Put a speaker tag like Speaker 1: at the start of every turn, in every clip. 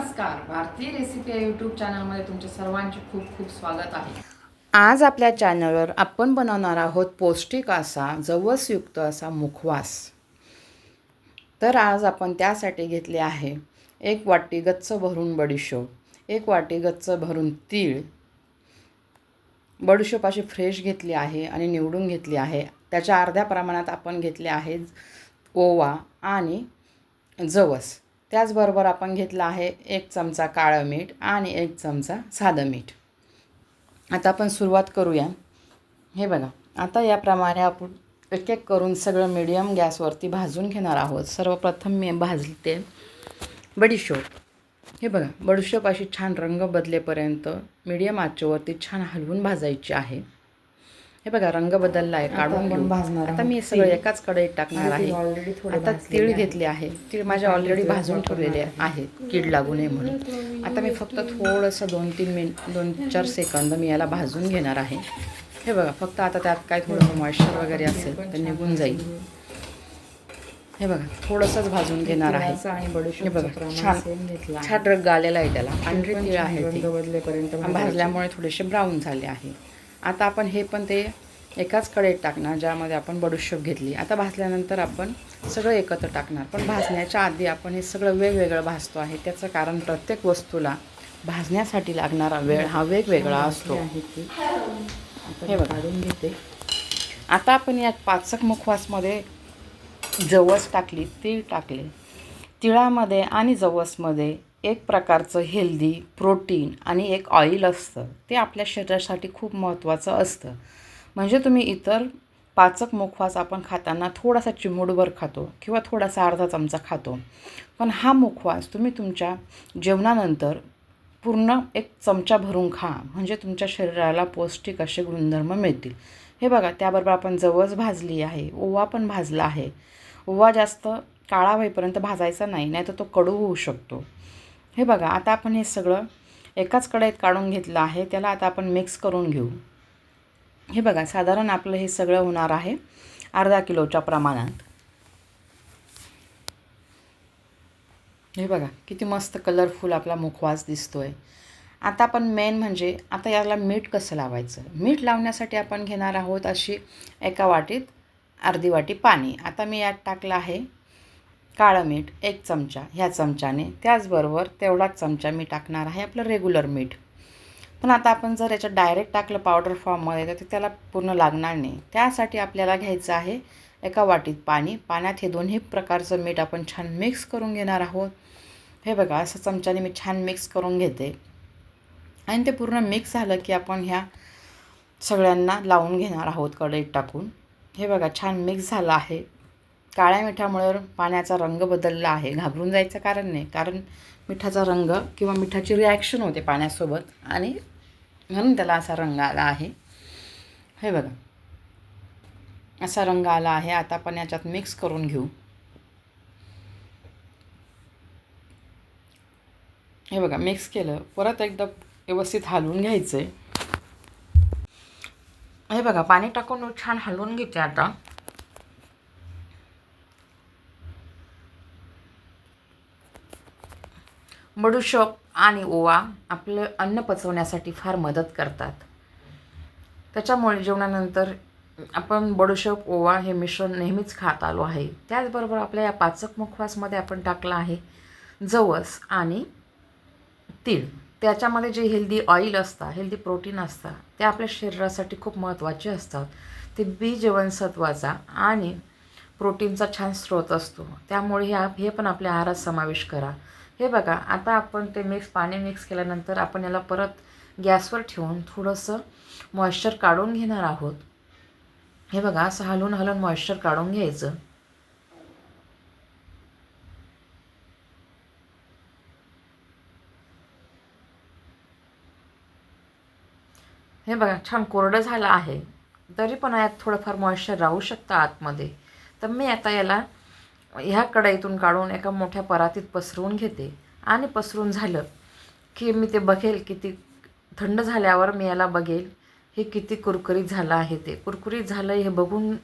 Speaker 1: नमस्कार. भारतीय रेसिपी या यूट्यूब चॅनलमध्ये तुमचे सर्वांचे खूप खूप स्वागत आहे.
Speaker 2: आज आपल्या चॅनलवर आपण बनवणार आहोत पौष्टिक असा जवसयुक्त असा मुखवास. तर आज आपण त्यासाठी घेतले आहे एक वाटी गच्च भरून बडीशोप एक वाटी गच्च भरून तीळ. बडीशोप अशी फ्रेश घेतली आहे आणि निवडून घेतली आहे. त्याच्या अर्ध्या प्रमाणात आपण घेतले आहे ओवा आणि जवस. त्याचबरोबर आपण घेतलं आहे एक चमचा काळं मीठ आणि एक चमचा साधं मीठ. आता आपण सुरुवात करूया. हे बघा आता याप्रमाणे आपण एक एक करून सगळं मिडियम गॅसवरती भाजून घेणार आहोत. सर्वप्रथम मी भाजते बडीशोप. हे बघा बडीशोप अशी छान रंग बदलेपर्यंत मिडियम आचेवरती छान हलवून भाजायची आहे. हे बघा रंग बदलला आहे काढून
Speaker 1: आपण
Speaker 2: घेऊ.
Speaker 1: भाजणार
Speaker 2: आता मी सगळं. एकाच कढईत टाकणार आहे.
Speaker 1: थोडे
Speaker 2: आता तीळ. घेतले आहे. तीळ माझे ऑलरेडी भाजून ठेवलेले
Speaker 1: आहे.
Speaker 2: कीड लागू नये म्हणून. आता मी फक्त थोडंसं दोन तीन मिनिट दोन चार सेकंद मी याला भाजून घेणार आहे. हे बघा फक्त आता त्यात काय थोडंसं मॉइश्चर वगैरे असेल तर निघून जाईल. हे बघा थोडंसंच भाजून घेणार आहे.
Speaker 1: आणि
Speaker 2: हे बघा छान
Speaker 1: घेतलं.
Speaker 2: छान रंग आलेला आहे त्याला. पांढरे तीळ आहे. भाजल्यामुळे थोडेसे ब्राऊन झाले आहे. आता आपण हे पण ते एकाच कढईत टाकणार ज्यामध्ये आपण बडीशोप घेतली. आता भाजल्यानंतर आपण सगळं एकत्र टाकणार. पण भाजण्याच्या आधी आपण हे सगळं वेगवेगळं भाजतो आहे. त्याचं कारण प्रत्येक वस्तूला भाजण्यासाठी लागणारा वेळ हा वेगवेगळा असतो. हे.
Speaker 1: काढून घेते.
Speaker 2: आता आपण या पाचक मुखवासमध्ये जवस टाकली तीळ टाकले. तिळामध्ये आणि जवसमध्ये एक प्रकारचं हेल्दी प्रोटीन आणि एक ऑइल असतं. ते आपल्या शरीरासाठी खूप महत्त्वाचं असतं. म्हणजे तुम्ही इतर पाचक मुखवास आपण खाताना थोडासा चिमूटभर खातो किंवा थोडासा अर्धा चमचा खातो. पण हा मुखवास तुम्ही तुमच्या जेवणानंतर पूर्ण एक चमचा भरून खा. म्हणजे तुमच्या शरीराला पौष्टिक असे गुणधर्म मिळतील. हे बघा त्याबरोबर आपण जवस भाजली आहे ओवा पण भाजला आहे. ओवा जास्त काळा होईपर्यंत भाजायचा नाही नाही तर तो कडू होऊ शकतो. हे बघा आता आपण हे सगळं एकाच कढईत काढून घेतलं आहे त्याला आता आपण मिक्स करून घेऊ. हे बघा साधारण आपलं हे सगळं होणार आहे अर्धा किलोच्या प्रमाणात. हे बघा किती मस्त कलरफुल आपला मुखवास दिसतोय. आता आपण मेन म्हणजे आता याला मीठ कसं लावायचं? मीठ लावण्यासाठी आपण घेणार आहोत अशी एका वाटीत अर्धी वाटी पाणी. आता मी यात टाकलं आहे काळं मीठ एक चमचा ह्या चमच्याने. त्याचबरोबर तेवढाच चमचा मी टाकणार आहे आपलं रेग्युलर मीठ. पण आता आपण जर याच्यात डायरेक्ट टाकलं पावडर फॉर्ममध्ये तर ते त्याला पूर्ण लागणार नाही. त्यासाठी आपल्याला घ्यायचं आहे एका वाटीत पाणी. पाण्यात हे दोन्ही प्रकारचं मीठ आपण छान मिक्स करून घेणार आहोत. हे बघा असं चमच्याने मी छान मिक्स करून घेते. आणि ते पूर्ण मिक्स झालं की आपण ह्या सगळ्यांना लावून घेणार आहोत कढईत टाकून. हे बघा छान मिक्स झालं आहे. काळ्या मिठामुळे पाण्याचा रंग बदलला आहे. घाबरून जायचं कारण नाही. कारण मिठाचा रंग किंवा मिठाची रिॲक्शन होते पाण्यासोबत आणि म्हणून त्याला असा रंग आला आहे. हे बघा. असा रंग आला आहे. आता आपण याच्यात मिक्स करून घेऊ. हे बघा मिक्स केलं. परत एकदा व्यवस्थित हलवून घ्यायचं आहे हे बघा पाणी टाकून छान हलवून घेते आता. बडूशोप आणि ओवा आपलं अन्न पचवण्यासाठी फार मदत करतात. त्याच्यामुळे जेवणानंतर आपण बडूशोप ओवा हे मिश्रण नेहमीच खात आलो आहे. त्याचबरोबर आपल्या या पाचक मुखवासमध्ये आपण टाकलं आहे जवस आणि तीळ. त्याच्यामध्ये जे हेल्दी ऑइल असतात हेल्दी प्रोटीन असतात ते आपल्या शरीरासाठी खूप महत्त्वाचे असतात. ते बी जीवनसत्वाचा आणि प्रोटीनचा छान स्रोत असतो. त्यामुळे ह्या हे पण आपल्या आहारात समावेश करा. हे बघा आता आपण ते मिक्स पाणी मिक्स केल्यानंतर आपण याला परत गॅसवर ठेवून थोडंसं मॉइश्चर काढून घेणार आहोत. हे बघा असं हलवून हलवून मॉइश्चर काढून घ्यायचं. हे बघा छान कोरडं झालं आहे. तरी पण यात थोडंफार मॉइश्चर राहू शकतं आतमध्ये. तर मी आता याला ह्या कढईतून काढून एका मोठ्या परातीत पसरवून घेते. आणि पसरून झालं की मी ते बघेल किती थंड झाल्यावर मी याला बघेल हे किती कुरकुरीत झालं आहे ते. कुरकुरीत झालं हे बघून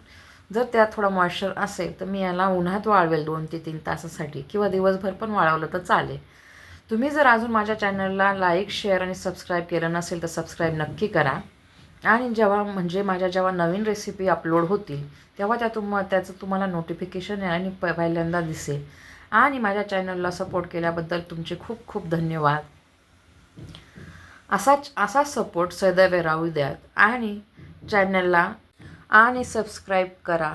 Speaker 2: जर त्यात थोडा मॉइश्चर असेल तर मी याला उन्हात वाळवेल दोन ते तीन तासासाठी किंवा दिवसभर पण वाळवलं तर चालेल. तुम्ही जर अजून माझ्या चॅनलला लाईक शेअर आणि सबस्क्राईब केलं नसेल तर सबस्क्राईब नक्की करा. आणि जेव्हा म्हणजे माझ्या जेव्हा नवीन रेसिपी अपलोड होतील तेव्हा त्या तुम त्याचं तुम्हाला नोटिफिकेशन आणि प पहिल्यांदा दिसेल. आणि माझ्या चॅनलला सपोर्ट केल्याबद्दल तुमचे खूप खूप धन्यवाद. असाच असा सपोर्ट सदैव राहू द्यात. आणि चॅनलला आणि सबस्क्राईब करा.